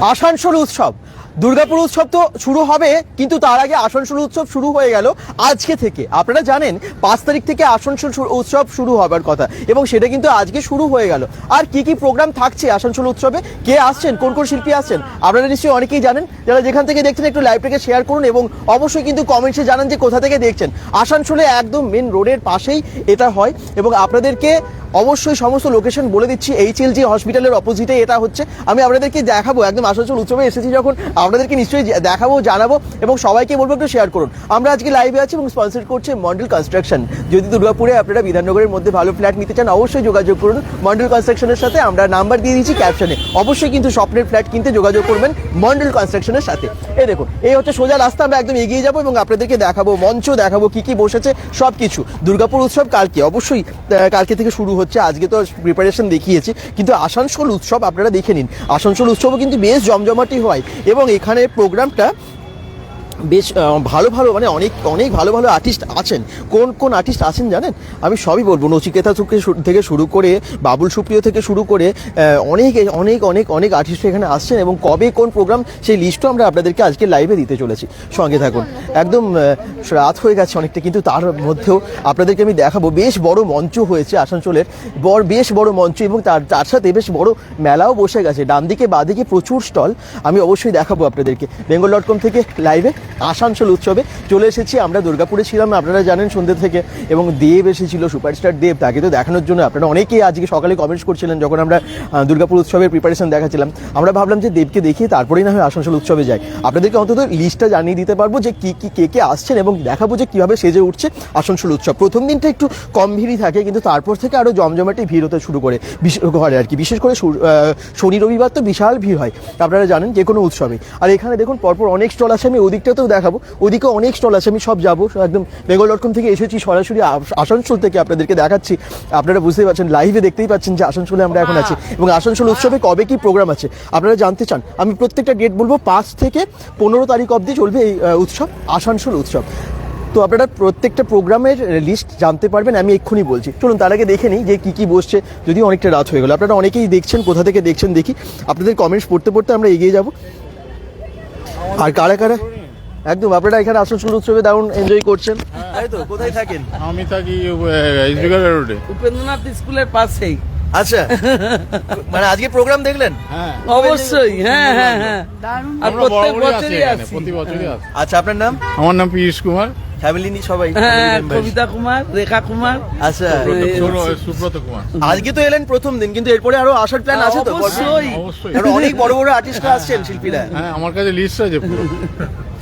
আসানসোল উৎসব। দুর্গাপুর উৎসব তো শুরু হবে, কিন্তু তার আগে আসানসোল উৎসব শুরু হয়ে গেল আজকে থেকে। আপনারা জানেন, পাঁচ তারিখ থেকে আসানসোল উৎসব শুরু হবার কথা, এবং সেটা কিন্তু আজকে শুরু হয়ে গেল। আর কি কি প্রোগ্রাম থাকছে আসানসোল উৎসবে? কে আসছেন? কোন কোন শিল্পী আসছেন? আপনারা নিশ্চয়ই অনেকেই জানেন। যারা যেখান থেকে দেখছেন, একটু লাইভটাকে শেয়ার করুন এবং অবশ্যই কিন্তু কমেন্টসে জানান যে কোথা থেকে দেখছেন। আসানসোলে একদম মেন রোডের পাশেই এটা হয়, এবং আপনাদেরকে অবশ্যই সমস্ত লোকেশন বলে দিচ্ছি। এইচ এল জি হসপিটালের অপোজিটে এটা হচ্ছে। আমি আপনাদেরকে দেখাবো, একদম আসানসোল উৎসবে এসেছি যখন। আপনাদেরকে নিশ্চয়ই দেখাবো, জানাব এবং সবাইকে বলব একটু শেয়ার করুন। আমরা আজকে লাইভে আছি এবং স্পন্সর করছে মন্ডল কনস্ট্রাকশন যদি দুর্গাপুরে আপনারা বিধাননগরের মধ্যে ভালো ফ্ল্যাট নিতে চান, অবশ্যই যোগাযোগ করুন। মন্ডল কনস্ট্রাকশনের সাথে আমরা নাম্বার দিয়ে দিচ্ছি ক্যাপশনে অবশ্যই কিন্তু স্বপ্নের ফ্ল্যাট কিনতে যোগাযোগ করবেন মন্ডল কনস্ট্রাকশনের সাথে। এ দেখুন, এই হচ্ছে সোজা রাস্তা, আমরা একদম এগিয়ে যাব এবং আপনাদেরকে দেখাবো, মঞ্চ দেখাবো কি কি বসেছে সব কিছু দুর্গাপুর উৎসব কালকে, অবশ্যই কালকে থেকে শুরু হচ্ছে। আজকে তো প্রিপারেশন দেখিয়েছি, কিন্তু আসানসোল উৎসব আপনারা দেখে নিন। আসানসোল উৎসবও কিন্তু বেশ জমজমাটি হয় এবং এখানে প্রোগ্রামটা বেশ ভালো ভালো মানে অনেক অনেক ভালো ভালো আর্টিস্ট আছেন। কোন কোন আর্টিস্ট আছেন জানেন? আমি সবই বলব। নচিকেতা থেকে শুরু করে, বাবুল সুপ্রিয় থেকে শুরু করে অনেক অনেক অনেক অনেক আর্টিস্ট এখানে আসছেন এবং কবে কোন প্রোগ্রাম সেই লিস্টও আমরা আপনাদেরকে আজকে লাইভে দিতে চলেছি। সঙ্গে থাকুন। একদম রাত হয়ে গেছে অনেকটা, কিন্তু তার মধ্যেও আপনাদেরকে আমি দেখাবো। বেশ বড় মঞ্চ হয়েছে আসানসোলের। বড় বেশ বড় মঞ্চ এবং তার তার সাথে বেশ বড় মেলাও বসে গেছে। ডান দিকে বাদিকে প্রচুর স্টল আমি অবশ্যই দেখাবো আপনাদেরকে। বেঙ্গল ডট কম থেকে লাইভে আসানসোল উৎসবে চলে এসেছি। আমরা দুর্গাপুরে ছিলাম, আপনারা জানেন সন্ধ্যে থেকে, এবং দেব এসেছিল, সুপারস্টার দেব, তাকে তো দেখানোর জন্য আপনারা অনেকেই আজকে সকালে কমেন্টস করছিলেন যখন আমরা দুর্গাপুর উৎসবের প্রিপারেশন দেখাচ্ছিলাম। আমরা ভাবলাম যে দেবকে দেখিয়ে তারপরেই না হয় আসানসোল উৎসবে যাই। আপনাদেরকে অন্তত লিস্টটা জানিয়ে দিতে পারব যে কী কী, কে কে আসছেন এবং দেখাবো যে কীভাবে সেজে উঠছে আসানসোল উৎসব। প্রথম দিনটা একটু কম ভিড়ই থাকে, কিন্তু তারপর থেকে আরও জমজমাটে ভিড় হতে শুরু করে করে আর কি। বিশেষ করে শনি, রবিবার তো বিশাল ভিড় হয়, আপনারা জানেন যে কোনো উৎসবে। আর এখানে দেখুন, পরপর অনেক স্টল আছে, আমি ওদিকটাতেও দেখাবো। ওদিকে অনেক স্টল আছে আমি সব যাব। একদম বেঙ্গল ডট কম থেকে এসেছি সরাসরি আস- আসানসোল থেকে আপনাদেরকে দেখাচ্ছি। আপনারা বুঝতেই পারছেন লাইভে দেখতেই পাচ্ছেন যে আসানসোলে আমরা এখন আছি। এবং আসানসোল উৎসবে কবে কি প্রোগ্রাম আছে আপনারা জানতে চান আমি প্রত্যেকটা ডেট বলব পাঁচ থেকে পনেরো তারিখ অবধি চলবে এই উৎসব আসানসোল উৎসব। তো আপনারা প্রত্যেকটা প্রোগ্রামের লিস্ট জানতে পারবেন আমি এক্ষুনি বলছি। চলুন তার আগে দেখে নিই যে কী কী বসছে যদি অনেকটা রাত হয়ে গেলো। আপনারা অনেকেই দেখছেন কোথা থেকে দেখছেন দেখি। আপনাদের কমেন্টস পড়তে পড়তে আমরা এগিয়ে যাব। আর কারা কারা? একদম আপনারা এখানে আসানসোল উৎসবে দারুণ এনজয় করছেন। তাই তো কোথায় থাকেন? আমি থাকি ইসবিগার রোডে। উপেন্দ্রনাথ স্কুলের পাশেই। আচ্ছা। মানে আজকে প্রোগ্রাম দেখলেন? হ্যাঁ। অবশ্যই হ্যাঁ হ্যাঁ হ্যাঁ। আর প্রত্যেক বছরই আসি। প্রতি বছরই আসি। আচ্ছা আপনার নাম? আমার নাম পীযূষ কুমার। ফ্যামিলি নিয়ে সবাই হ্যাঁ কবিতা কুমার রেখা কুমার। আচ্ছা। সুব্রত- কুমার। আজকে তো এলেন প্রথম দিন কিন্তু এরপরে আরও আসার প্ল্যান আছে তো অবশ্যই। অনেক বড় বড় আর্টিস্টরা আসছেন শিল্পীরা। হ্যাঁ আমার কাছে লিস্ট আছে পুরো।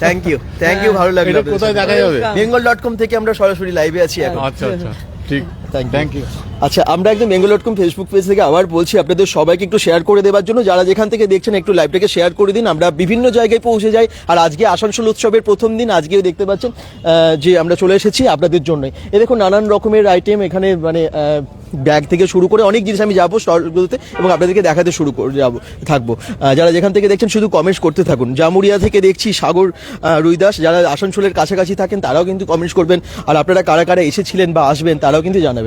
থ্যাংক ইউ থ্যাংক ইউ ভালো লাগল কোথায় দেখা যাবে? বেঙ্গল ডট কম থেকে আমরা সরাসরি লাইভে আছি এখন। আচ্ছা আচ্ছা। ঠিক. থ্যাংক ইউ আচ্ছা আমরা একদম Bengal dot com Facebook page থেকে আবার বলছি আপনাদের সবাইকে একটু শেয়ার করে দেওয়ার জন্য যারা যেখান থেকে দেখছেন একটু লাইভটাকে শেয়ার করে দিন আমরা বিভিন্ন জায়গায় পৌঁছে যাই। আর আজকে আসানসোল উৎসবের প্রথম দিন আজকেও দেখতে পাচ্ছেন যে আমরা চলে এসেছি আপনাদের জন্যই। এ দেখুন নানান রকমের আইটেম এখানে মানে ব্যাগ থেকে শুরু করে অনেক জিনিস আমি যাব স্টলগুলোতে এবং আপনাদেরকে দেখাতে শুরু করে যাব থাকব। যারা যেখান থেকে দেখছেন শুধু কমেন্টস করতে থাকুন। জামুরিয়া থেকে দেখছি সাগর রুইদাস যারা আসানসোলের কাছাকাছি থাকেন তারাও কিন্তু কমেন্টস করবেন। আর আপনারা কারা কারা এসেছিলেন বা আসবেন তারাও কিন্তু জানাবেন।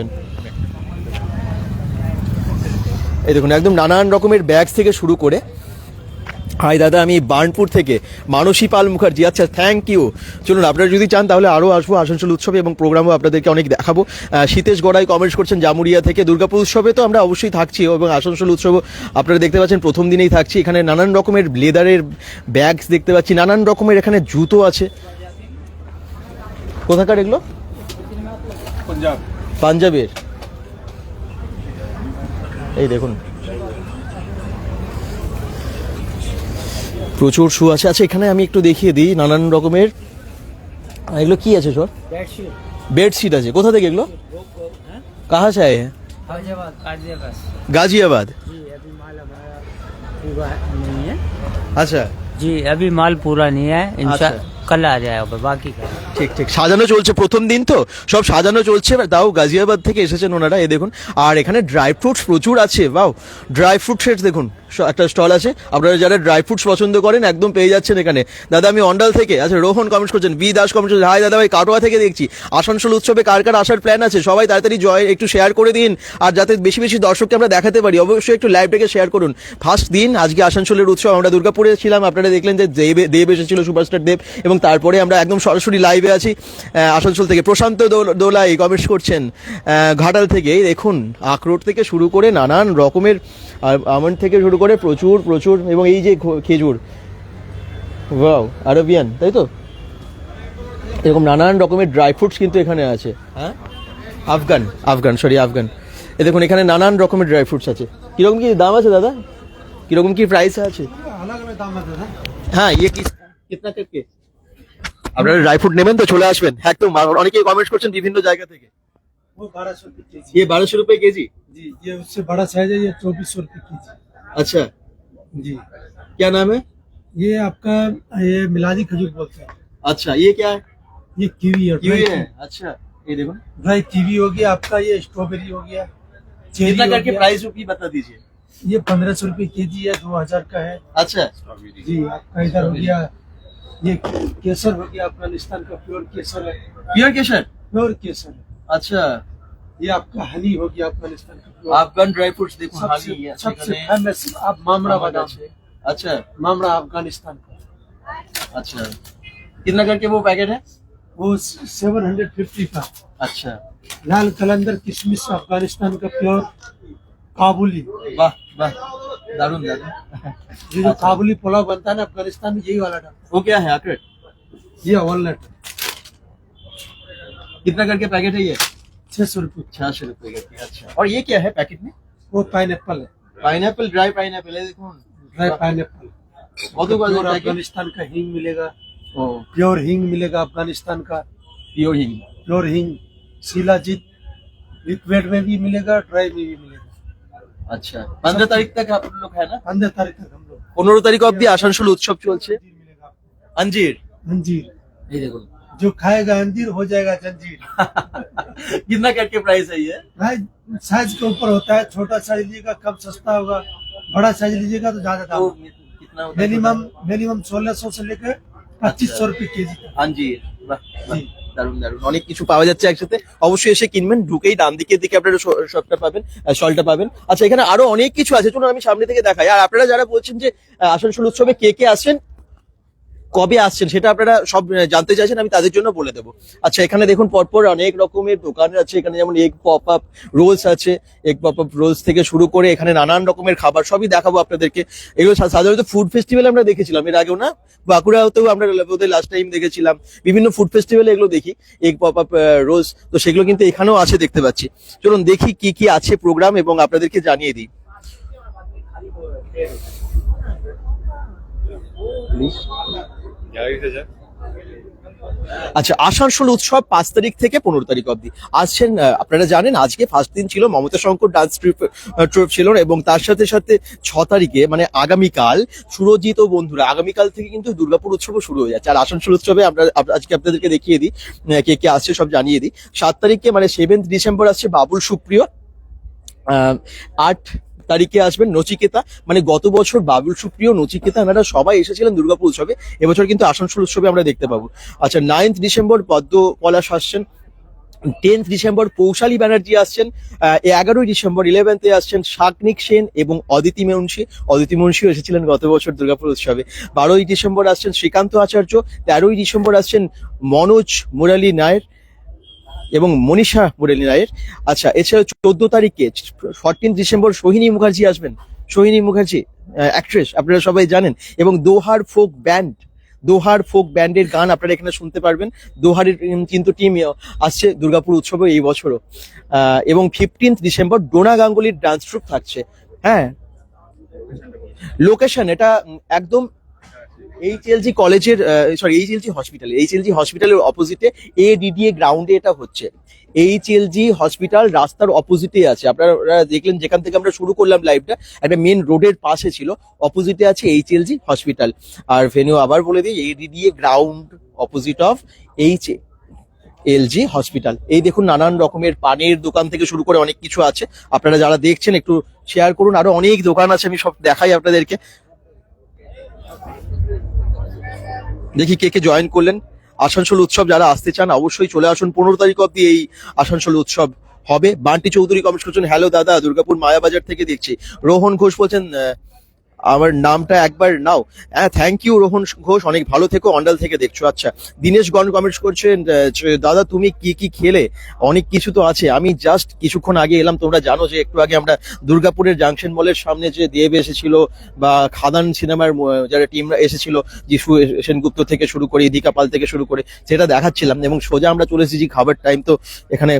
এই দেখুন, একদম নানান রকমের ব্যাগ থেকে শুরু করে, হাই দাদা, আমি বার্নপুর থেকে মানসী পাল মুখার্জি। আচ্ছা থ্যাংক ইউ চলুন, আপনারা যদি চান, তাহলে আরও আসব আসানসোল উৎসবে এবং প্রোগ্রামও আপনাদেরকে অনেক দেখাবো। শীতেশ গড়াই কমেন্টস করছেন জামুরিয়া থেকে দুর্গাপুর উৎসবে, তো আমরা অবশ্যই থাকছি এবং আসানসোল উৎসবও আপনারা দেখতে পাচ্ছেন, প্রথম দিনেই থাকছি। এখানে নানান রকমের লেদারের ব্যাগস দেখতে পাচ্ছি, নানান রকমের এখানে জুতো আছে। কোথাকার এগুলো? পাঞ্জাব। পাঞ্জাবের এই দেখুন প্রচুর শু আছে আচ্ছা এখানে আমি একটু দেখিয়ে দিই নানান রকমের আহ, এগুলো কি আছে সর বেডশিট আছে কোথা থেকে এগুলো কাহা চায় গাজিয়াবাদ जी अभी माल हमारा पूरा नहीं है আচ্ছা जी अभी माल पूरा नहीं है इंशा अच्छा। कल आ जाएगा बाकी का ঠিক ঠিক সাজানো চলছে প্রথম দিন তো সব সাজানো চলছে তাও গাজিয়াবাদ থেকে এসেছেন ওনারা এই দেখুন আর এখানে ড্রাই ফ্রুটস প্রচুর আছে বাও ড্রাই ফ্রুটসের দেখুন স- একটা স্টল আছে আপনারা যারা ড্রাই ফ্রুটস পছন্দ করেন একদম পেয়ে যাচ্ছেন এখানে দাদা আমি অন্ডাল থেকে আচ্ছা রোহন কমেন্ট করছেন বি দাস কমেন্ট করছেন হাই দাদা ভাই কাটোয়া থেকে দেখছি আসানসোল উৎসবে কার কার আসার প্ল্যান আছে সবাই তাড়াতাড়ি জয় একটু শেয়ার করে দিন আর যাতে বেশি বেশি দর্শককে আমরা দেখাতে পারি অবশ্যই একটু লাইভটাকে শেয়ার করুন ফার্স্ট দিন আজকে আসানসোলের উৎসব আমরা দুর্গাপুরে ছিলাম আপনারা দেখলেন যে দেব দেব এসেছিল সুপারস্টার দেব এবং তারপরে আমরা একদম সরাসরি লাইভে আছি আসানসোল থেকে প্রশান্ত দোল- দোলাই কমেন্টস করছেন ঘাটাল থেকে। দেখুন আখরোট থেকে শুরু করে নানান রকমের আমন্ড থেকে শুরু করে প্রচুর প্রচুর এবং এই যে খেজুর। ওয়াও আরবিয়ান তাই তো? এরকম নানান রকমের ড্রাই ফ্রুটস কিন্তু এখানে আছে। হ্যাঁ? Afghan Afghan sorry Afghan. এ দেখুন এখানে নানান রকমের ড্রাই ফ্রুটস আছে। কীরকম কি দাম আছে দাদা? কীরকম কি প্রাইস আছে? হ্যাঁ ইয়ে কি কিতনা করকে আপনারা ড্রাই ফ্রুট নেবেন তো চলে আসবেন একদম অনেকেই কমেন্ট করছেন বিভিন্ন জায়গা থেকে वो बारह सौ रुपये के जी ये बारह सौ रुपए के जी जी ये उससे बड़ा साइज है ये चौबीस सौ रुपये के जी अच्छा जी क्या नाम है ये आपका ये मिलादी खजूर बोलते हैं अच्छा ये क्या है ये कीवी है कीवी ड्राई है अच्छा ये देखो ड्राई कीवी हो गया आपका ये स्ट्रॉबेरी हो गया चेरी कितना हो करके गया। प्राइस भी बता दीजिए ये पंद्रह सौ रुपये के जी है दो हजार का है अच्छा जी आपका इधर हो गया ये केसर हो गया अफ़गानिस्तान का प्योर केसर है। प्योर केसर? प्योर केसर अच्छा। ये आपका हनी हो गया अफ़गानिस्तान का अफगान ड्राई फ्रूट्स देखो हली सबसे फ़ेमस आप मामड़ा बादाम अच्छा, अच्छा। मामरा अफ़गानिस्तान का अच्छा। कितना करके वो पैकेट है? वो सेवन हंड्रेड फिफ्टी का। अच्छा। लाल कलंदर किशमिश अफ़गानिस्तान का प्योर काबुली। वाह वाह। दारून ये जो काबुली पुलाव बनता है ना अफ़गानिस्तान में यही वाला डालता वो क्या है अक्रेट ये वॉलनट कितना करके पैकेट है ये? छह सौ रुपये। छह सौ रुपये करके अच्छा। और ये क्या है पैकेट में? वो पाइन एप्पल है pineapple dry pineapple है देखो ड्राई पाइन एप्पल बहुत अफ़गानिस्तान का हिंग मिलेगा प्योर हिंग मिलेगा अफ़गानिस्तान का। प्योर हिंग। प्योर हिंग शिलाजीत लिक्विड में भी मिलेगा ड्राई में भी मिलेगा। আচ্ছা পনেরো তারিখ तक आप लोग है ना पंद्रह तारीख तक हम लोग পনেরো তারিখ অবধি আসানসোল উৎসব চলছে अंजीर मिलेगा आपको। अंजीर अंजीर এই দেখুন जो खाएगा अंजीर हो जाएगा जंजीर कितना करके प्राइस है ये भाई साइज के ऊपर होता है छोटा साइज लीजिएगा कम सस्ता होगा बड़ा साइज लीजिएगा तो ज्यादा दाम तो होगा। कितना होता है मिनिमम मिनिमम सोलह सौ से लेकर पच्चीस सौ रुपये के जी तक দারুণ দারুণ। অনেক কিছু পাওয়া যাচ্ছে একসাথে। অবশ্যই এসে কিনবেন, ঢুকেই ডান দিকের দিকে আপনারা শপটা পাবেন শলটা পাবেন। আচ্ছা এখানে আরও অনেক কিছু আছে, চলুন আমি সামনে থেকে দেখাই। আর আপনারা যারা বলছেন যে আসানসোল উৎসবে কে কে আসছেন কবে আসছেন সেটা আপনারা সব জানতে চাইছেন, আমি তাদের জন্য বলে দেবো। আচ্ছা এখানে দেখুন, পরপর অনেক রকমের দোকান আছে। এখানে যেমন এগ পপ আপ রোলস আছে। এগ পপ আপ রোলস থেকে শুরু করে এখানে নানান রকমের খাবার সবই দেখাবো আপনাদেরকে। এগুলো সাধারণত ফুড ফেস্টিভ্যাল আমরা দেখেছিলাম, এর আগেও না? বাঁকুড়াতেও আমরা ওদের লাস্ট টাইম দেখেছিলাম। বিভিন্ন ফুড ফেস্টিভ্যালে এগুলো দেখি এগ পপ আপ রোলস তো সেগুলো কিন্তু এখানেও আছে, দেখতে পাচ্ছি। চলুন দেখি কি কি আছে প্রোগ্রাম এবং আপনাদেরকে জানিয়ে দিই। আচ্ছা আসানসোল উৎসব পাঁচ তারিখ থেকে পনেরো তারিখ অবধি। আসছেন আপনারা জানেন, আজকে ফার্স্ট দিন ছিল Mamata Shankar dance trip trip ছিল এবং তার সাথে সাথে ছ তারিখে মানে আগামীকাল সুরজিৎ ও বন্ধুরা, আগামীকাল থেকে কিন্তু দুর্গাপুর উৎসবও শুরু হয়ে যাচ্ছে। আর আসানসোল উৎসবে আমরা আজকে আপনাদেরকে দেখিয়ে দিই কে কে আসছে সব জানিয়ে দিই। সাত তারিখে মানে সেভেন্থ ডিসেম্বর আসছে বাবুল সুপ্রিয়। আট তারিখে আসবেন নচিকেতা। মানে গত বছর বাবুল সুপ্রিয়, নচিকেতা, এনারা সবাই এসেছিলেন দুর্গাপুর উৎসবে। এবছর কিন্তু আসানসোল উৎসবে আমরা দেখতে পাবো। আচ্ছা নাইন্থ ডিসেম্বর পদ্ম পলাশ আসছেন। টেন্থ ডিসেম্বর পৌশালী ব্যানার্জি আসছেন। এগারোই ডিসেম্বর ইলেভেন্থে আসছেন শাকনিক সেন এবং অদিতি মুন্সি। অদিতি মুন্সিও এসেছিলেন গত বছর দুর্গাপুর উৎসবে। বারোই ডিসেম্বর আসছেন শ্রীকান্ত আচার্য। তেরোই ডিসেম্বর আসছেন মনোজ মুরালী নায়ের। এবং মনীষা মুরালী রায়ের। আচ্ছা এছাড়া চোদ্দ তারিখে ফরটিন ডিসেম্বর সোহিনী মুখার্জি আসবেন। সোহিনী মুখার্জি অ্যাক্ট্রেস আপনারা সবাই জানেন। এবং Dohar folk band Dohar folk ব্যান্ডের গান আপনারা এখানে শুনতে পারবেন। দোহারের কিন্তু টিম আসছে দুর্গাপুর উৎসবে এই বছরও। এবং ফিফটিন্থ ডিসেম্বর ডোনা গাঙ্গুলির ডান্স ট্রুপ থাকছে। হ্যাঁ। লোকেশন এটা একদম এইচএলজি কলেজের সরি এইচএলজি হসপিটাল এইচএলজি হসপিটালের অপোজিটে এডিডিএ গ্রাউন্ডে এটা হচ্ছে। এইচএলজি হসপিটাল রাস্তার অপোজিটে আছে। আপনারা দেখলেন যেখান থেকে আমরা শুরু করলাম লাইভটা একটা মেন রোডের পাশে ছিল অপোজিটে আছে এইচএলজি হসপিটাল আর ভেনিউ আবার বলে দিই ADDA ground opposite of H LG hospital এই দেখুন নানান রকমের পানের দোকান থেকে শুরু করে অনেক কিছু আছে। আপনারা যারা দেখছেন, একটু শেয়ার করুন। আরও অনেক দোকান আছে, আমি সব দেখাই আপনাদেরকে। দেখি কে কে জয়েন করলেন। আসানসোল উৎসব যারা আসতে চান অবশ্যই চলে আসুন। পনেরো তারিখ অব্দি এই আসানসোল উৎসব হবে। বান্টি চৌধুরী কমেন্ট করছেন হ্যালো দাদা, দুর্গাপুর মায়াবাজার থেকে দেখছি। রোহন ঘোষ বলছেন আমার নামটা একবার নাও। হ্যাঁ থ্যাংক ইউ রোহন ঘোষ। অনেক ভালো থেকো, অন্ডাল থেকে দেখছ। আচ্ছা দীনেশ গণ কমেন্টস করছেন দাদা, তুমি কি কি খেলে? অনেক কিছু তো আছে। আমি জাস্ট কিছুক্ষণ আগে এলাম, তোমরা জানো যে একটু আগে আমরা দুর্গাপুরের জাংশন মলের সামনে যে দেব এসেছিল বা খাদান সিনেমার যারা টিমরা এসেছিল, যিশু সেনগুপ্ত থেকে শুরু করে, ইদিকা পাল থেকে শুরু করে, সেটা দেখাচ্ছিলাম এবং সোজা আমরা চলে এসেছি খাবার টাইম তো এখানে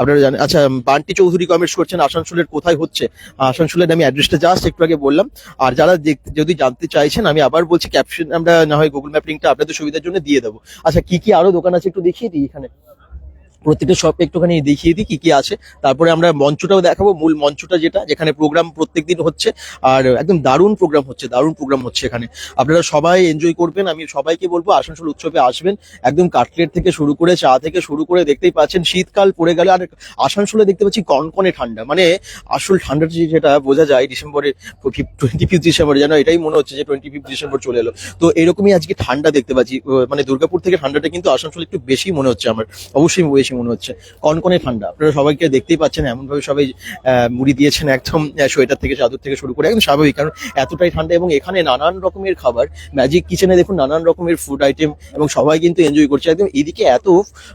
আপনারা জানেন। আচ্ছা বান্টি চৌধুরী কমেন্টস করছেন, আসানসোলের কোথায় হচ্ছে? আসানসোলের আমি অ্যাড্রেসটা জাস্ট একটু আগে বললাম। আর যারা দেখতে যদি জানতে চাইছেন, আমি আবার বলছি ক্যাপশন আমরা না হয় গুগল ম্যাপ লিঙ্কটা আপনাদের সুবিধার জন্য দিয়ে দেবো। আচ্ছা কি কি আরও দোকান আছে একটু দেখিয়ে দিই এখানে। প্রত্যেকটা শপ একটুখানি দেখিয়ে দিই কি কি আছে। তারপরে আমরা মঞ্চটাও দেখাবো, মূল মঞ্চটা যেটা, যেখানে প্রোগ্রাম প্রত্যেকদিন হচ্ছে। আর একদম দারুণ প্রোগ্রাম হচ্ছে, দারুণ প্রোগ্রাম হচ্ছে এখানে। আপনারা সবাই এনজয় করবেন, আমি সবাইকে বলব আসানসোল উৎসবে আসবেন। একদম কাটলেট থেকে শুরু করে, চা থেকে শুরু করে দেখতেই পাচ্ছেন, শীতকাল পড়ে গেলে। আর আসানসোলে দেখতে পাচ্ছি কনকনে ঠান্ডা। মানে আসল ঠান্ডাটা যেটা বোঝা যায়, ডিসেম্বরে টোয়েন্টি ফিফথ ডিসেম্বর, যেন এটাই মনে হচ্ছে যে টোয়েন্টি ফিফথ ডিসেম্বর চলে এলো। তো এরকমই আজকে ঠান্ডা দেখতে পাচ্ছি। মানে দুর্গাপুর থেকে ঠান্ডাটা কিন্তু আসানসোল একটু বেশি মনে হচ্ছে আমার। অবশ্যই বেশি মনে হচ্ছে। কনকনে ঠান্ডা। আপনারা সবাইকে দেখতেই পাচ্ছেন এমন ভাবে সবাই মুড়ি দিয়েছেন একদম সোয়েটার থেকে চাদর থেকে শুরু করে একদম স্বাভাবিক। কারণ এতটাই ঠান্ডা এবং এখানে নানান রকমের খাবার ম্যাজিক কিচেনে দেখুন নানান রকমের ফুড আইটেম এবং সবাই কিন্তু এনজয় করছে। একদম এদিকে এত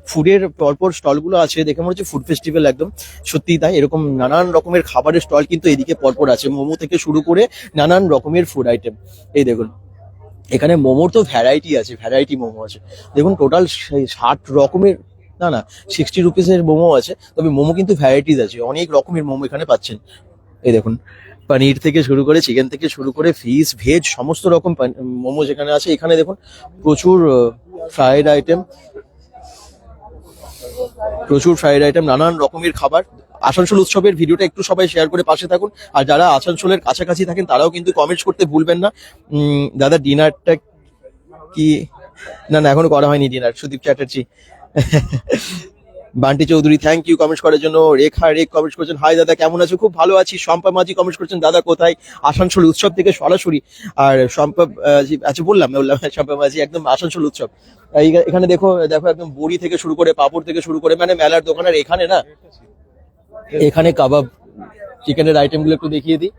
ফুডের পরপর স্টলগুলো আছে, দেখে মনে হচ্ছে ফুড ফেস্টিভ্যাল একদম। সত্যি তাই, এরকম নানান রকমের খাবারের স্টল কিন্তু এদিকে পরপর আছে। মোমো থেকে শুরু করে নানান রকমের ফুড আইটেম এই দেখুন, এখানে মোমোর তো ভ্যারাইটি আছে ভ্যারাইটি মোমো আছে। দেখুন টোটাল ষাট রকমের না না সিক্সটি রুপিসের মোমো আছে, তবে মোমো কিন্তু ভ্যারাইটিস আছে, অনেক রকমের মোমো এখানে পাচ্ছেন। এই দেখুন, পনির থেকে শুরু করে চিকেন থেকে শুরু করে ফিশ ভেজ সমস্ত রকম মোমো যেখানে আছে, এখানে দেখুন, প্রচুর ফ্রাইড আইটেম প্রচুর ফ্রাইড আইটেম নানান রকমের খাবার। আসানসোল উৎসবের ভিডিওটা একটু সবাই শেয়ার করে পাশে থাকুন, আর যারা আসানসোলের কাছাকাছি থাকেন, তারাও কিন্তু কমেন্টস করতে ভুলবেন না। দাদা ডিনারটা কি? না না, এখনও করা হয়নি dinner Sudip Chatterjee. Bunty Chowdhury thank you comments করার জন্য। রেখা, রেক কমেন্টস করছেন। হাই দাদা, কেমন আছো? খুব ভালো আছি। শম্পা মাঝি কমেন্টস করছেন, দাদা, কোথায়? আসানসোল উৎসব থেকে সরাসরি। আর শম্পা আচ্ছা বললাম বললাম, শম্পা মাঝি, একদম আসানসোল উৎসব। এখানে দেখো দেখো, একদম বড়ি থেকে শুরু করে, পাপড় থেকে শুরু করে মানে মেলার দোকান, আর এখানে না, এখানে কাবাব, চিকেনের আইটেমগুলো একটু দেখিয়ে দিই।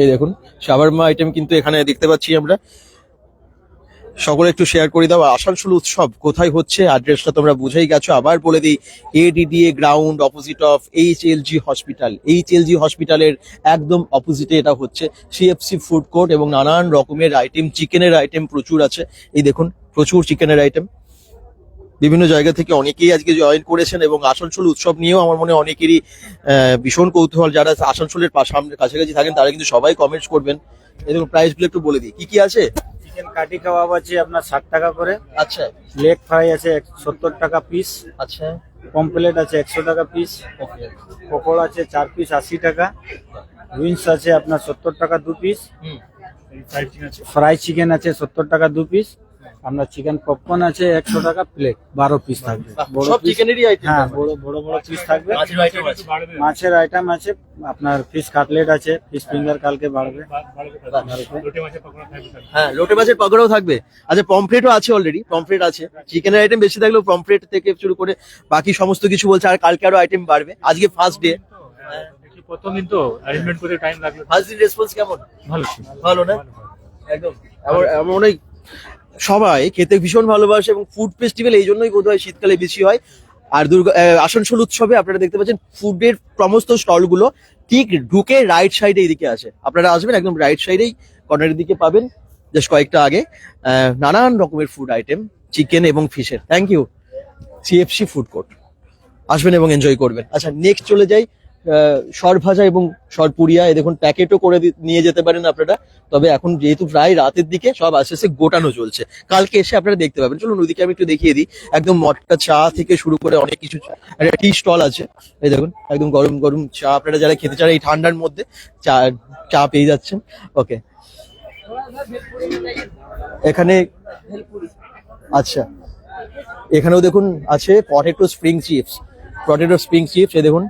এই দেখুন শাওয়ারমা আইটেম কিন্তু এখানে দেখতে পাচ্ছি আমরা। সকলে একটু শেয়ার করে দাও। আসানসোল উৎসব কোথায় হচ্ছে? অ্যাড্রেসটা তোমরা বুঝেই গেছো। আবার বলে দিই ADDA ground opposite of H L G hospital H L G হসপিটালের একদম অপোজিটে এটা হচ্ছে। সিএফসি ফুড কোর্ট এবং নানান রকমের আইটেম চিকেনের আইটেম প্রচুর আছে। এই দেখুন, প্রচুর চিকেনের আইটেম বিভিন্ন জায়গা থেকে অনেকেই আজকে জয়েন করেছেন এবং আসানসোল উৎসব নিয়েও আমার মনে অনেকেরই ভীষণ কৌতূহল। যারা আসানসোলের সামনে কাছাকাছি থাকেন, তারা কিন্তু সবাই কমেন্টস করবেন। এই দেখুন প্রাইসগুলো একটু বলে দিই। কি কি আছে? চিকেন কাটি কাবাব আছে আপনার ষাট টাকা করে। আচ্ছা। লেগ ফ্রাই আছে সত্তর টাকা পিস আচ্ছা। পমপ্লেট আছে একশো টাকা পিস পকোড়া আছে চার পিস আশি টাকা। উইংস আছে আপনার সত্তর টাকা দু পিস ফ্রাই চিকেন আছে সত্তর টাকা দু পিস আপনার চিকেন পপকর্ন আছে একশো টাকা প্লেট বারো পিস থাকবে। বড় সব চিকেনেরই আইটেম হ্যাঁ বড় বড় বড় পিস থাকবে। মাছের আইটেম আছে। মাছের আইটেম আছে আপনার ফিশ কাটলেট আছে ফিশ ফিঙ্গার কালকে বাড়বে। হ্যাঁ লোটে মাছের পকোড়াও থাকবে। আচ্ছা পমফ্রেটও আছে অলরেডি পমফ্রেট আছে। চিকেনের আইটেম বেশি থাকলেও পমফ্রেট থেকে শুরু করে বাকি সমস্ত কিছু বলছে আর কালকে আরও আইটেম বাড়বে। আজকে ফার্স্ট ডে প্রথম দিন তো অ্যারেঞ্জমেন্ট করতে টাইম লাগবে ফার্স্ট দিন রেসপন্স কেমন? ভালো ভালো না? একদম। এমন এমন অনেক সবাই খেতে ভীষণ ভালোবাসে এবং ফুড ফেস্টিভ্যাল এই জন্যই বোধ হয় শীতকালে বেশি হয়। আর দুর্গা আসানসোল উৎসবে আপনারা দেখতে পাচ্ছেন ফুডের সমস্ত স্টলগুলো ঠিক ঢুকে রাইট সাইডে এদিকে আছে। আপনারা আসবেন একদম রাইট সাইডেই কর্নারের দিকে পাবেন জাস্ট কয়েকটা আগে নানান রকমের ফুড আইটেম চিকেন এবং ফিশের thank you CFC food court আসবেন এবং এনজয় করবেন। আচ্ছা নেক্সট চলে যাই সর ভাজা এবং সরপুরিয়া এ দেখুন, প্যাকেটও করে নিয়ে যেতে পারেন আপনারা। তবে এখন যেহেতু প্রায় রাতের দিকে, সব আস্তে আস্তে গোটানো চলছে। কালকে এসে আপনারা দেখতে পাবেন। চলুন ওদিকে আমি একটু দেখিয়ে দিই। একদম মটকা চা থেকে শুরু করে অনেক কিছু একটা টি স্টল আছে। এই দেখুন, একদম গরম গরম চা। আপনারা যারা খেতে চান, এই ঠান্ডার মধ্যে চা চা পেয়ে যাচ্ছেন। ওকে। এখানে আচ্ছা। এখানেও দেখুন, আছে potato spring chips. Potato spring chips এ দেখুন।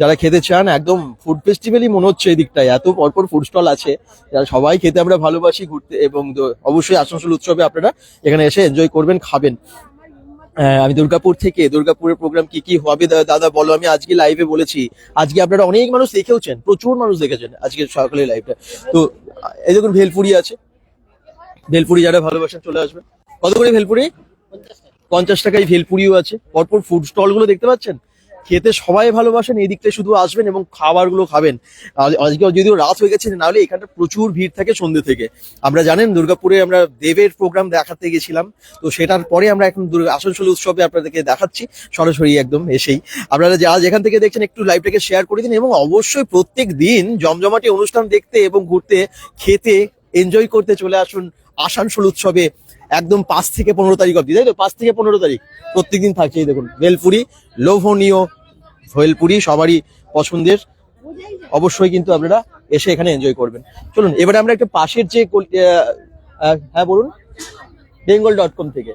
যারা খেতে চান, একদম ফুড ফেস্টিভ্যালই মনে হচ্ছে এই দিকটায়। এত পরপর ফুড স্টল আছে, যারা সবাই খেতে আমরা ভালোবাসি ঘুরতে এবং অবশ্যই আসানসোল উৎসবে আপনারা এখানে এসে এনজয় করবেন, খাবেন। আমি দুর্গাপুর থেকে, দুর্গাপুরের প্রোগ্রাম কি কি হবে? দাদা বলো, আমি আজকে লাইভে বলেছি। আজকে আপনারা অনেক মানুষ দেখেওছেন, প্রচুর মানুষ দেখেছেন আজকে সকালের লাইভটা তো, এই দেখুন, ভেলপুরি আছে। ভেলপুরি যারা ভালোবাসেন চলে আসবেন। কত করে ভেলপুরি? পঞ্চাশ টাকায় ভেলপুরিও আছে। পরপর ফুড স্টলগুলো দেখতে পাচ্ছেন? খেতে সবাই ভালোবাসেন, এই দিকটা শুধু আসবেন এবং খাবারগুলো খাবেন। আজ- আজকে যদিও রাত হয়ে গেছে, নাহলে এখানটা প্রচুর ভিড় থাকে সন্ধ্যে থেকে। আমরা জানেন দুর্গাপুরে আমরা দেবের প্রোগ্রাম দেখাতে গেছিলাম, তো সেটার পরে আমরা এখন আসানসোল উৎসবে আপনাদেরকে দেখাচ্ছি, সরাসরি একদম এসেই। আপনারা যারা যেখান থেকে দেখছেন, একটু লাইভটাকে শেয়ার করে দিন এবং অবশ্যই প্রত্যেক দিন জমজমাটি অনুষ্ঠান দেখতে এবং ঘুরতে, খেতে এনজয় করতে চলে আসুন আসানসোল উৎসবে, একদম পাঁচ থেকে পনেরো তারিখ অব্দি তাই তো? পাঁচ থেকে পনেরো তারিখ প্রত্যেকদিন থাকছে এই দেখুন, বেলপুরি, লোভনীয় ভেলপুরি সবারই পছন্দের। অবশ্যই কিন্তু আপনারা এসে এখানে এনজয় করবেন। চলুন এবারে আমরা একটা পাশের যে হ্যাঁ বলুন। বেঙ্গল ডট কম থেকে।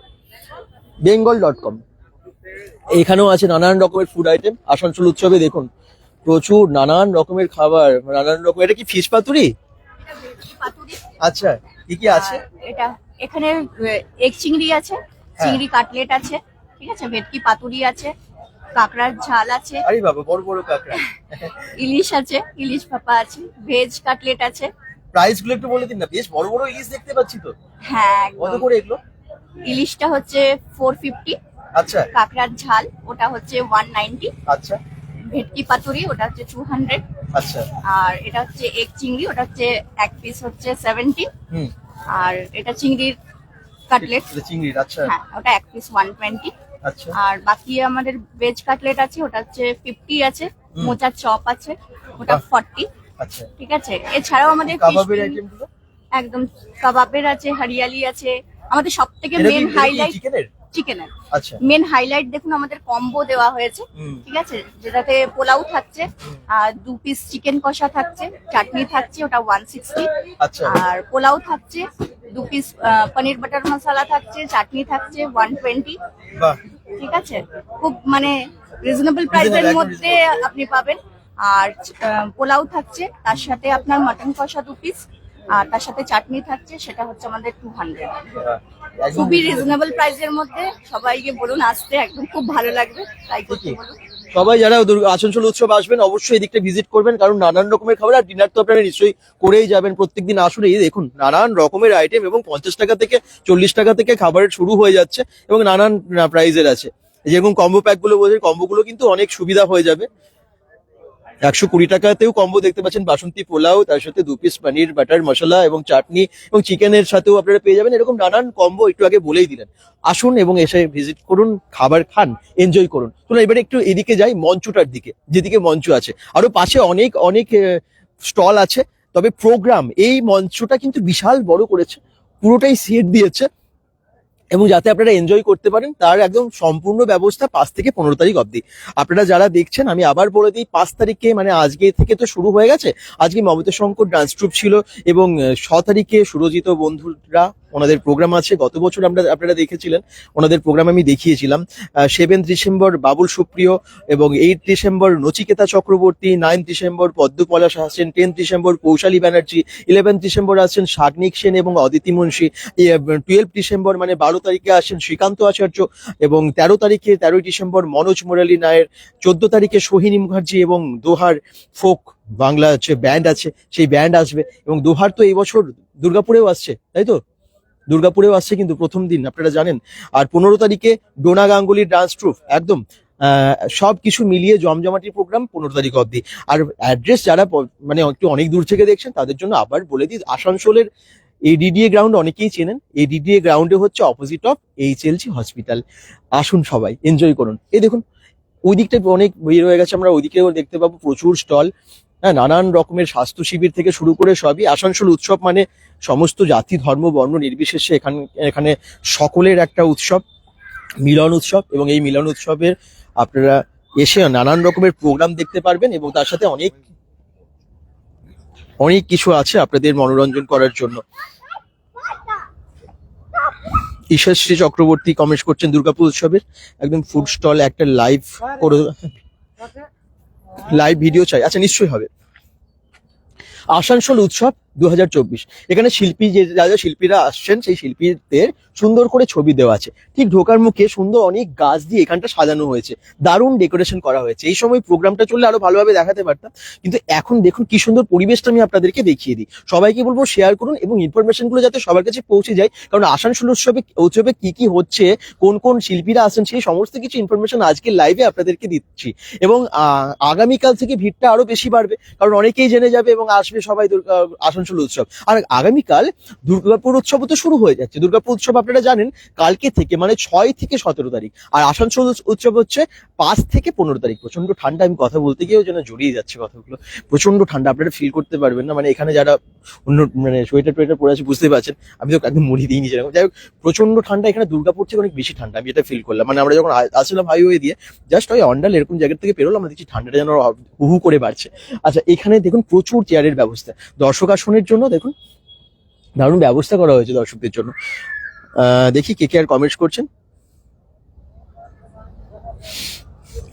বেঙ্গল ডট কম এখানেও আছে নানান রকমের ফুড আইটেম আসানসোল উৎসবে দেখুন প্রচুর নানান রকমের খাবার নানান রকম এটা কি ফিশ পাতুরি? পাতুরি আচ্ছা কি কি আছে? এটা এখানে এক চিংড়ি আছে চিংড়ি কাটলেট আছে ঠিক আছে? ভেটকি পাতুরি আছে কাঁকড়ার ঝাল আছে। আরে বাবা বড় বড় কাঁকড়া। ইলিশ আছে ইলিশ ভাপা আছে ভেজ কাটলেট আছে। প্রাইসগুলো একটু বলে দিন না বেশ বড় বড় ইলিশ দেখতে পাচ্ছি তো। হ্যাঁ কত করে এগুলো? ইলিশটা হচ্ছে ফোর ফিফটি আচ্ছা। কাঁকড়ার ঝাল ওটা হচ্ছে ওয়ান নাইনটি আচ্ছা। ভেটকি পাতুরি ওটা হচ্ছে টু হান্ড্রেড আচ্ছা। আর এটা হচ্ছে এক চিংড়ি ওটা হচ্ছে এক পিস হচ্ছে সেভেন্টি হুম। আর এটা চিংড়ির কাটলেট চিংড়ির আচ্ছা। হ্যাঁ ওটা এক পিস ওয়ান টোয়েন্টি আর বাকি আমাদের ভেজ কাটলেট আছে ওটা হচ্ছে ফিফটি আছে মোচার চপ আছে ওটা। ফর্টি আচ্ছা। ঠিক আছে? এছাড়াও আমাদের একদম কাবাবের আছে হরিয়ালি আছে। আমাদের সব থেকে মেন হাইলাইট চিকেনের আচ্ছা। মেন হাইলাইট দেখুন আমাদের কম্বো দেওয়া হয়েছে। ঠিক আছে? যেটাতে পোলাও থাকছে আর দু পিস চিকেন কষা থাকছে চাটনি থাকছে ওটা ওয়ান সিক্সটি আচ্ছা। আর পোলাও থাকছে দু পিস পনির বাটার মশলা থাকছে চাটনি থাকছে ওয়ান টোয়েন্টি ঠিক আছে? খুব মানে রিজনেবল প্রাইসের মধ্যে আপনি পাবেন। আর পোলাও থাকছে তার সাথে আপনার মাটন কষা দু পিস আর তার সাথে চাটনি থাকছে সেটা হচ্ছে আমাদের টু হান্ড্রেড খুবই রিজনেবল প্রাইসের মধ্যে সবাইকে বলুন আসতে একদম খুব ভালো লাগবে তাই করতে বলুন। সবাই যারা আসানসোল উৎসব আসবেন, অবশ্যই এদিকটা ভিজিট করবেন, কারণ নানান রকমের খাবার আর ডিনার তো আপনারা নিশ্চয়ই করেই যাবেন। প্রত্যেকদিন আসুন, এই দেখুন, নানান রকমের আইটেম এবং পঞ্চাশ টাকা থেকে চল্লিশ টাকা থেকে খাবারের শুরু হয়ে যাচ্ছে এবং নানান প্রাইজের আছে। যেরকম কম্বো প্যাকগুলো বলছে কম্বো গুলো কিন্তু অনেক সুবিধা হয়ে যাবে। একশো কুড়ি টাকাতেও কম্বো দেখতে পাচ্ছেন বাসন্তী পোলাও, তার সাথে দু পিস পনির বাটার মশলা এবং চাটনি এবং চিকেনের সাথেও আপনারা পেয়ে যাবেন। এরকম নানান কম্বো একটু আগে বলেই দিলেন। আসুন এবং এসে ভিজিট করুন, খাবার খান এনজয় করুন। চলুন, এবারে একটু এদিকে যাই, মঞ্চটার দিকে, যেদিকে মঞ্চ আছে। আরও পাশে অনেক অনেক স্টল আছে, তবে প্রোগ্রাম এই মঞ্চটা কিন্তু বিশাল বড় করেছে, পুরোটাই সেট দিয়েছে। এবং যাতে আপনারা এনজয় করতে পারেন, তার একদম সম্পূর্ণ ব্যবস্থা পাঁচ থেকে পনেরো তারিখ অবধি। আপনারা যারা দেখছেন, আমি আবার বলে দিই, পাঁচ তারিখে মানে আজকে থেকে তো শুরু হয়ে গেছে। আজকে মমতা শঙ্কর ডান্স ট্রুপ ছিল এবং ছ তারিখে সুরজিত বন্ধুরা ওনাদের প্রোগ্রাম আছে। গত বছর আমরা আপনারা দেখেছিলেন, ওনাদের প্রোগ্রাম আমি দেখিয়েছিলাম। সেভেন্থ ডিসেম্বর বাবুল সুপ্রিয় এবং eight December Nachiketa Chakraborty ninth December Padma Palash আসছেন tenth December Kaushali Banerjee eleventh December আসছেন শাগনিক সেন এবং অদিতি মুন্সি। টুয়েলভ ডিসেম্বর মানে বারো তারিখে আসেন শ্রীকান্ত আচার্য এবং তেরো তারিখে, তেরোই ডিসেম্বর মনোজ মুরালী নায়ের, চোদ্দ তারিখে সোহিনী মুখার্জি এবং দোহার ফোক বাংলা যে ব্যান্ড আছে, সেই ব্যান্ড আসবে এবং দোহার তো এই বছর দুর্গাপুরেও আসছে, তাই তো? দুর্গাপুরেও আসছে কিন্তু প্রথম দিন, আপনারা জানেন। আর পনেরো তারিখে ডোনা গাঙ্গুলির ডান্স ট্রুপ একদম সব কিছু মিলিয়ে জমজমাটি প্রোগ্রাম পনেরো তারিখ অবধি। আর অ্যাড্রেস যারা মানে একটু অনেক দূর থেকে দেখছেন, তাদের জন্য আবার বলে দিই, আসানসোলের এডিডিএ গ্রাউন্ড অনেকেই চেনেন। এডিডিএ গ্রাউন্ডে হচ্ছে opposite of H LG hospital আসুন সবাই এনজয় করুন। এই দেখুন, ওই দিকটায় অনেক ভিড় হয়ে গেছে, আমরা ওইদিকেও দেখতে পাবো, প্রচুর স্টল হ্যাঁ নানান রকমের স্বাস্থ্য শিবির থেকে শুরু করে সবই। আসানসোল উৎসব মানে সমস্ত জাতি, ধর্ম, বর্ণ নির্বিশেষে এখানে এখানে সকলের একটা উৎসব, মিলন উৎসব। এবং এই মিলন উৎসবের আপনারা এসে নানান রকমের প্রোগ্রাম দেখতে পারবেন এবং তার সাথে অনেক অনেক কিছু আছে আপনাদের মনোরঞ্জন করার জন্য। ঈশ্বরশ্রী চক্রবর্তী কমেন্ট করছেন দুর্গাপুর উৎসবের। একদম ফুড স্টল একটা লাইভ করে লাইভ ভিডিও চাই। আচ্ছা নিশ্চয়ই হবে। আসানসোল উৎসব এখানে শিল্পী যে যা যা শিল্পীরা আসছেন, সেই শিল্পীদের সুন্দর করে ছবি দেওয়া আছে। ঠিক ঢোকার মুখে সুন্দর অনেক গাছ দিয়ে এখানটা সাজানো হয়েছে। দারুণ ডেকোরেশন করা হয়েছে। এই সময় প্রোগ্রামটা চললে আরও ভালোভাবে দেখাতে পারতাম। কিন্তু এখন দেখুন কি সুন্দর পরিবেশটা আমি আপনাদেরকে দেখিয়ে দিই। সবাইকে বলব শেয়ার করুন এবং ইনফরমেশনগুলো যাতে সবার কাছে পৌঁছে যায়। কারণ আসানসোল উৎসবে উৎসবে কি কি হচ্ছে, কোন কোন শিল্পীরা আসছেন, সেই সমস্ত কিছু ইনফরমেশন আজকে লাইভে আপনাদেরকে দিচ্ছি। এবং আগামীকাল থেকে ভিড়টা আরও বেশি বাড়বে। কারণ অনেকেই জেনে যাবে এবং আসবে সবাই দুর্গা আসানসোল উৎসব। আর আগামীকাল দুর্গাপুর উৎসবও তো শুরু হয়ে যাচ্ছে। দুর্গাপুর উৎসব আপনারা জানেন, কালকে থেকে মানে ছয় থেকে সতেরো তারিখ। আর আসানসোল উৎসব হচ্ছে পাঁচ থেকে পনেরো তারিখ। প্রচণ্ড ঠান্ডা, আমি কথা বলতে গিয়েও যেন জড়িয়ে যাচ্ছে কথাগুলো। প্রচণ্ড ঠান্ডা, আপনারা ফিল করতে পারবেন না। মানে এখানে যারা অন্য মানে সোয়েটার টোয়েটার পরে আছে বুঝতে পারছেন। আমি তো একদম মুড়ি দিইনি যেরকম যাই হোক প্রচণ্ড ঠান্ডা, এখানে দুর্গাপুর থেকে অনেক বেশি ঠান্ডা, আমি এটা ফিল করলাম। মানে আমরা যখন আসলাম হাইওয়ে দিয়ে জাস্ট ওই অন্ডাল এরকম জায়গা থেকে পেরোলাম আমরা দেখছি ঠান্ডাটা যেন হু করে বাড়ছে। আচ্ছা এখানে দেখুন প্রচুর চেয়ারের ব্যবস্থা। দর্শক আসনের জন্য, দেখুন, দারুণ ব্যবস্থা করা হয়েছে দর্শকদের জন্য। দেখি কে কে আর কমেন্টস করছেন।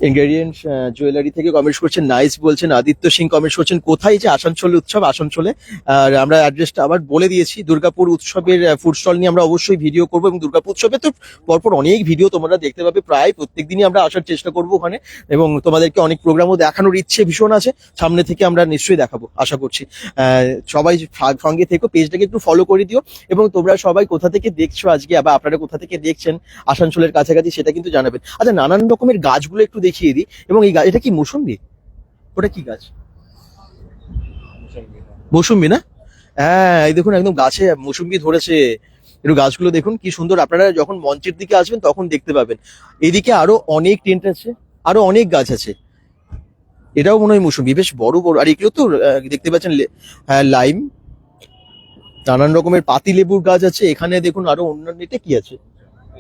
ইনগ্রেডিয়েন্টস জুয়েলারি থেকে কমেন্টস করছেন নাইস বলছেন, আদিত্য সিং কমেন্টস করছেন, কোথায় যে আসানসোল উৎসব? আসানসোলে, আর আমরা অ্যাড্রেসটা আবার বলে দিয়েছি, দুর্গাপুর উৎসবের ফুড স্টল নিয়ে আমরা অবশ্যই ভিডিও করব এবং দুর্গাপুর উৎসবে তো পরপর অনেক ভিডিও তোমরা দেখতে পাবে, প্রায় প্রত্যেকদিনই আমরা আসার চেষ্টা করব ওখানে এবং তোমাদেরকে অনেক প্রোগ্রামও দেখানোর ইচ্ছে ভীষণ আছে, সামনে থেকে আমরা নিশ্চয়ই দেখাবো, আশা করছি। সবাই সঙ্গে থেকো পেজটাকে একটু ফলো করে দিও এবং তোমরা সবাই কোথা থেকে দেখছ আজকে আবার আপনারা কোথা থেকে দেখছেন আসানসোলের কাছাকাছি সেটা কিন্তু জানাবেন। আচ্ছা নানান রকমের গাছগুলো একটু দেখিয়ে দিই এবং এই গাছ এটা কি মৌসুম্বি? ওটা কি গাছ? মৌসুম্বি না? হ্যাঁ এই দেখুন একদম গাছে মৌসুম্বি ধরেছে। একটু গাছগুলো দেখুন কি সুন্দর। আপনারা যখন মঞ্চের দিকে আসবেন তখন দেখতে পাবেন। এদিকে আরও অনেক টেন্ট আছে আরও অনেক গাছ আছে। এটাও মনে হয় মৌসুম্বি বেশ বড় বড়। আর এগুলো তো দেখতে পাচ্ছেন হ্যাঁ লাইম। নানান রকমের পাতি লেবুর গাছ আছে। এখানে দেখুন আরও অন্যান্য এটা কি আছে?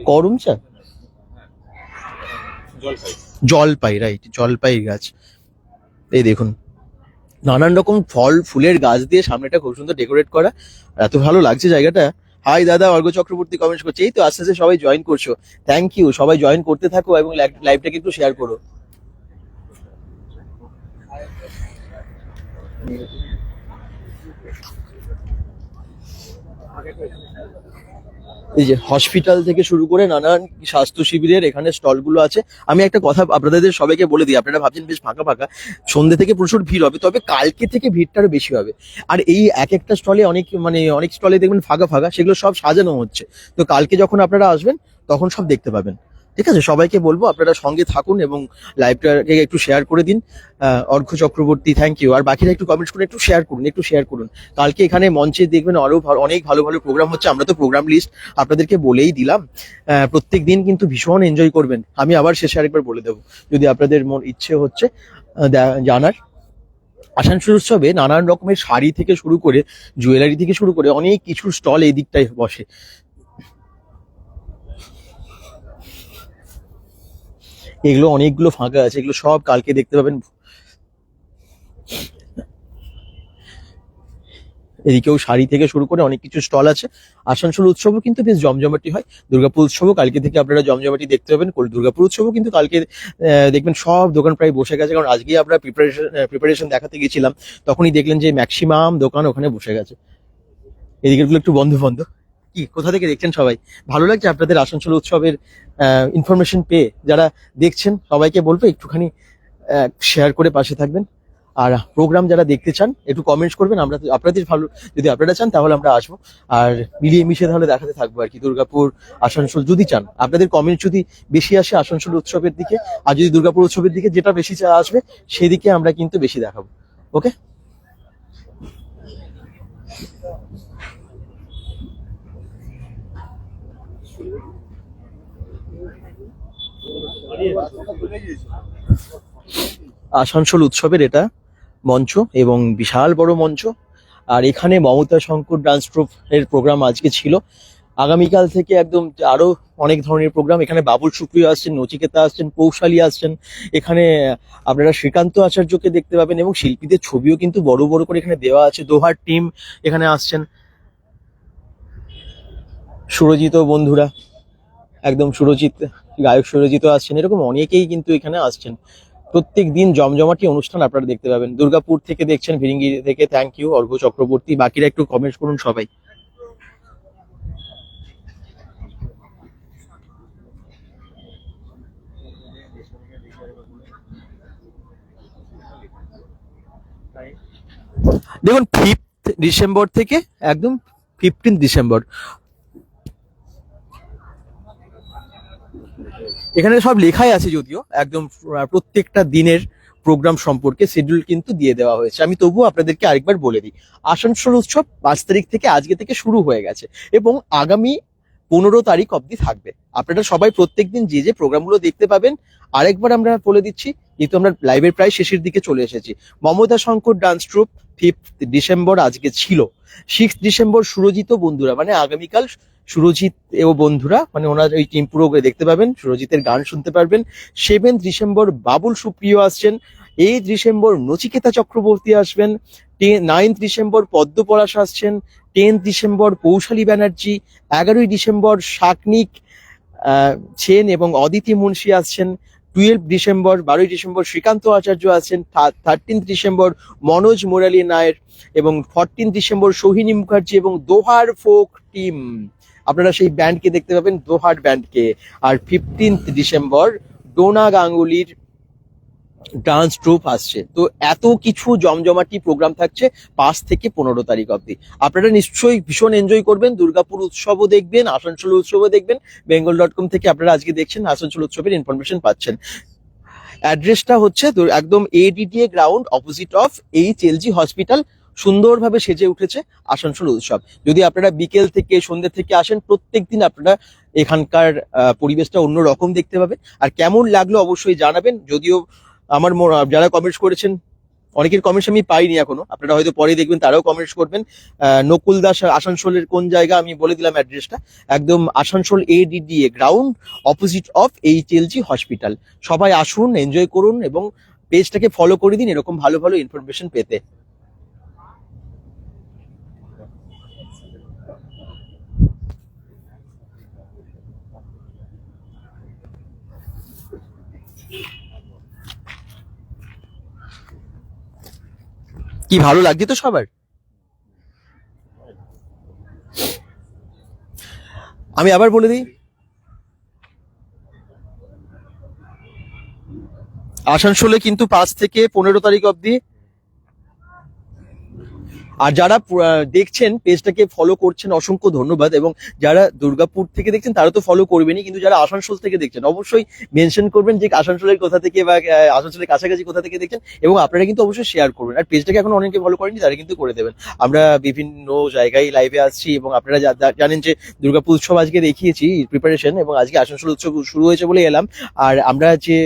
করম চা জলপাই। রাইট জলপাই গাছ। এই দেখুন, নানান রকম ফল, ফুলের গাছ দিয়ে সামনেটা খুব সুন্দর ডেকোরেট করা। এত ভালো লাগছে জায়গাটা। হাই দাদা অর্ঘ চক্রবর্তী কমেন্ট করছে। এই তো আস্তে আস্তে সবাই জয়েন করছ। থ্যাংক ইউ সবাই জয়েন করতে থাকো এবং লাইভটাকে একটু শেয়ার করো। এই যে হসপিটাল থেকে শুরু করে নানান স্বাস্থ্য শিবিরের এখানে স্টলগুলো আছে। আমি একটা কথা আপনাদের সবাইকে বলে দিই, আপনারা ভাবছেন বেশ ফাঁকা ফাঁকা। সন্ধ্যে থেকে প্রচুর ভিড় হবে, তবে কালকে থেকে ভিড়টা আরও বেশি হবে। আর এই এক একটা স্টলে অনেক মানে অনেক স্টলে দেখবেন ফাঁকা ফাঁকা, সেগুলো সব সাজানো হচ্ছে। তো কালকে যখন আপনারা আসবেন, তখন সব দেখতে পাবেন। ঠিক আছে? সবাইকে বলব আপনারা সঙ্গে থাকুন এবং লাইভটাকে একটু শেয়ার করে দিন। অর্ঘ্য চক্রবর্তী থ্যাংক ইউ আর বাকিরা একটু কমেন্টস করে একটু শেয়ার করুন, একটু শেয়ার করুন। কালকে এখানে মঞ্চে দেখবেন আরও অনেক ভালো ভালো প্রোগ্রাম হচ্ছে। আমরা তো প্রোগ্রাম লিস্ট আপনাদেরকে বলেই দিলাম। প্রত্যেক দিন কিন্তু ভীষণ এনজয় করবেন। আমি আবার শেষে আরেকবার বলে দেবো, যদি আপনাদের মন ইচ্ছে হচ্ছে জানার। আসানসোল উৎসবে নানান রকমের শাড়ি থেকে শুরু করে জুয়েলারি থেকে শুরু করে অনেক কিছু স্টল এই দিকটায় বসে। এগুলো অনেকগুলো ফাঁকা আছে, এগুলো সব কালকে দেখতে পাবেন। এদিকেও শাড়ি থেকে শুরু করে অনেক কিছু স্টল আছে। আসানসোল উৎসবও কিন্তু বেশ জমজমাটি হয়। দুর্গাপুর উৎসবও কালকে থেকে আপনারা জমজমাটি দেখতে পাবেন। দুর্গাপুর উৎসবও কিন্তু কালকে দেখবেন সব দোকান প্রায় বসে গেছে। কারণ আজকেই আমরা প্রিপারেশন প্রিপারেশন দেখাতে গেছিলাম তখনই দেখলেন যে ম্যাক্সিমাম দোকান ওখানে বসে গেছে। এদিকেরগুলো একটু বন্ধ বন্ধ কি? কোথা থেকে দেখছেন সবাই? ভালো লাগছে আপনাদের আসানসোল উৎসবের ইনফরমেশন পেয়ে? যারা দেখছেন, সবাইকে বলব একটুখানি শেয়ার করে পাশে থাকবেন। আর প্রোগ্রাম যারা দেখতে চান, একটু কমেন্টস করবেন। আমরা আপনাদের ভালো, যদি আপনারা চান, তাহলে আমরা আসব। আর মিলিয়ে মিশে তাহলে দেখাতে থাকব আর কি, দুর্গাপুর, আসানসোল যদি চান। আপনাদের কমেন্ট যদি বেশি আসে আসানসোল উৎসবের দিকে, আর যদি দুর্গাপুর উৎসবের দিকে যেটা বেশি আসবে, সেদিকে আমরা কিন্তু বেশি দেখাবো। ওকে আসানসোল উৎসবের এটা মঞ্চ এবং বিশাল বড় মঞ্চ। আর এখানে মমতা শঙ্কর ডান্স এর প্রোগ্রাম আজকে ছিল। আগামীকাল থেকে একদম আরও অনেক ধরনের প্রোগ্রাম। এখানে বাবুল সুপ্রিয় আসছেন, নচিকেতা আসছেন, পৌশালী আসছেন। এখানে আপনারা শ্রীকান্ত আচার্যকে দেখতে পাবেন এবং শিল্পীদের ছবিও কিন্তু বড় বড় করে এখানে দেওয়া আছে। দোহার টিম এখানে আসছেন। সুরজিত বন্ধুরা একদম সুরজিৎ, গায়ক সুরজিত আসছেন। এরকম অনেকেই কিন্তু এখানে আসছেন। প্রত্যেক দিন জমজমাটি অনুষ্ঠান আপনারা দেখতে পাবেন। দুর্গাপুর থেকে দেখছেন ভিরিঙ্গি থেকে থ্যাংক ইউ অর্ঘ চক্রবর্তী, বাকিরা একটু কমেন্ট করুন সবাই। দেখুন ফিফথ ডিসেম্বর থেকে, একদম ফিফটিন ডিসেম্বর এখানে সব লেখাই আছে যদিও, একদম প্রত্যেকটা দিনের প্রোগ্রাম সম্পর্কে শিডিউল কিন্তু দিয়ে দেওয়া হয়েছে। আমি তবুও আপনাদেরকে আরেকবার বলে দিই, আসানসোল উৎসব পাঁচ তারিখ থেকে আজকে থেকে শুরু হয়ে গেছে এবং আগামী পনেরো তারিখ অবধি থাকবে। আপনারা সবাই প্রত্যেকদিন যে যে প্রোগ্রামগুলো দেখতে পাবেন, আরেকবার আমরা বলে দিচ্ছি, যেহেতু আমরা লাইভের প্রায় শেষের দিকে চলে এসেছি। Mamata Shankar dance troupe fifth December আজকে ছিল। সিক্স ডিসেম্বর সুরজিত বন্ধুরা মানে আগামীকাল সুরজিৎ ও বন্ধুরা মানে ওনার ওই টিম পুরো দেখতে পাবেন, সুরজিতের গান শুনতে পারবেন। সেভেন্থ ডিসেম্বর বাবুল সুপ্রিয় আসছেন এইট ডিসেম্বর নচিকেতা চক্রবর্তী আসবেন নাইন্থ ডিসেম্বর পদ্মপলাশ আসছেন টেন্থ ডিসেম্বর পৌশালী ব্যানার্জি, এগারোই ডিসেম্বর শাকনিক সেন এবং অদিতি মুন্সি আসছেন টুয়েলভ ডিসেম্বর, বারোই ডিসেম্বর শ্রীকান্ত আচার্য আছেন থার্টিন্থ ডিসেম্বর মনোজ মুরালী নায়ের এবং ফোরটিন ডিসেম্বর সোহিনী মুখার্জি এবং দোহার ফোক টিম আপনারা সেই ব্যান্ডকে দেখতে পাবেন দোহার ব্যান্ডকে আর ফিফটিন্থ ডিসেম্বর ডোনা গাঙ্গুলির ডান্স ট্রুপ আসছে। তো এত কিছু জমজমাটি প্রোগ্রাম থাকছে পাঁচ থেকে পনেরো তারিখ অবধি। আপনারা নিশ্চয়ই ভীষণ এনজয় করবেন, দুর্গাপুর উৎসবও দেখবেন, আসানসোল উৎসবও দেখবেন বেঙ্গল ডট কম থেকে আপনারা আজকে দেখছেন, আসানসোল উৎসবের ইনফরমেশন পাচ্ছেন। অ্যাড্রেসটা হচ্ছে একদম ADDA ground opposite of H LG hospital সুন্দরভাবে সেজে উঠেছে আসানসোল উৎসব। যদি আপনারা বিকেল থেকে, সন্ধ্যে থেকে আসেন প্রত্যেক দিন আপনারা এখানকার পরিবেশটা অন্য রকম দেখতে পাবেন। আর কেমন লাগল অবশ্যই জানাবেন। যদিও আমার যারা কমেন্টস করেছেন, অনেকের কমেন্টস আমি পাইনি এখনও। আপনারা হয়তো পরে দেখবেন, তারাও কমেন্টস করবেন। নকুল দাস আসানসোলের কোন জায়গা, আমি বলে দিলাম অ্যাড্রেসটা একদম Asansol ADDA ground opposite of H LG hospital সবাই আসুন এনজয় করুন এবং পেজটাকে ফলো করে দিন, এরকম ভালো ভালো ইনফরমেশন পেতে। কি ভালো লাগছে তো সবার? আমি আবার বলে দিই। আসানসোলে কিন্তু পাঁচ থেকে পনেরো তারিখ অবধি আর যারা দেখছেন, পেজটাকে ফলো করছেন, অসংখ্য ধন্যবাদ। এবং যারা দুর্গাপুর থেকে দেখছেন, তারা তো ফলো করবেনই। কিন্তু যারা আসানসোল থেকে দেখছেন, অবশ্যই মেনশন করবেন যে আসানসোলের কোথা থেকে বা আসানসোলের কাছাকাছি কোথা থেকে দেখছেন। এবং আপনারা কিন্তু অবশ্যই শেয়ার করবেন। আর পেজটাকে এখন অনেকে ফলো করেনি তারা কিন্তু করে দেবেন। আমরা বিভিন্ন জায়গায় লাইভে আসছি এবং আপনারা জানেন যে দুর্গাপুর উৎসব আজকে দেখিয়েছি প্রিপারেশন এবং আজকে আসানসোল উৎসব শুরু হয়েছে বলে এলাম। আর আমরা যে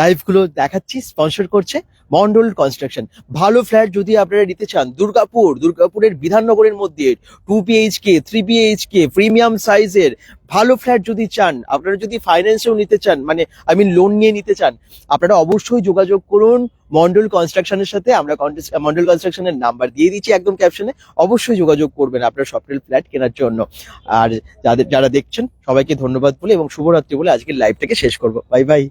লাইভগুলো দেখাচ্ছি স্পন্সর করছে মন্ডল কনস্ট্রাকশন ভালো ফ্ল্যাট যদি আপনারা নিতে চান, দুর্গাপুর, দুর্গাপুরের বিধাননগরের মধ্যে two BHK three BHK premium সাইজের ভালো ফ্ল্যাট যদি চান, আপনারা যদি ফাইন্যান্সেও নিতে চান মানে আই মিন লোন নিয়ে নিতে চান, আপনারা অবশ্যই যোগাযোগ করুন মন্ডল কনস্ট্রাকশনের সাথে। আমরা মন্ডল কনস্ট্রাকশনের নাম্বার দিয়ে দিচ্ছি একদম ক্যাপশনে অবশ্যই যোগাযোগ করবেন আপনার স্বপ্নের ফ্ল্যাট কেনার জন্য। আর যাদের, যারা দেখছেন, সবাইকে ধন্যবাদ বলে এবং শুভরাত্রি বলে আজকের লাইভটাকে শেষ করব। Bye bye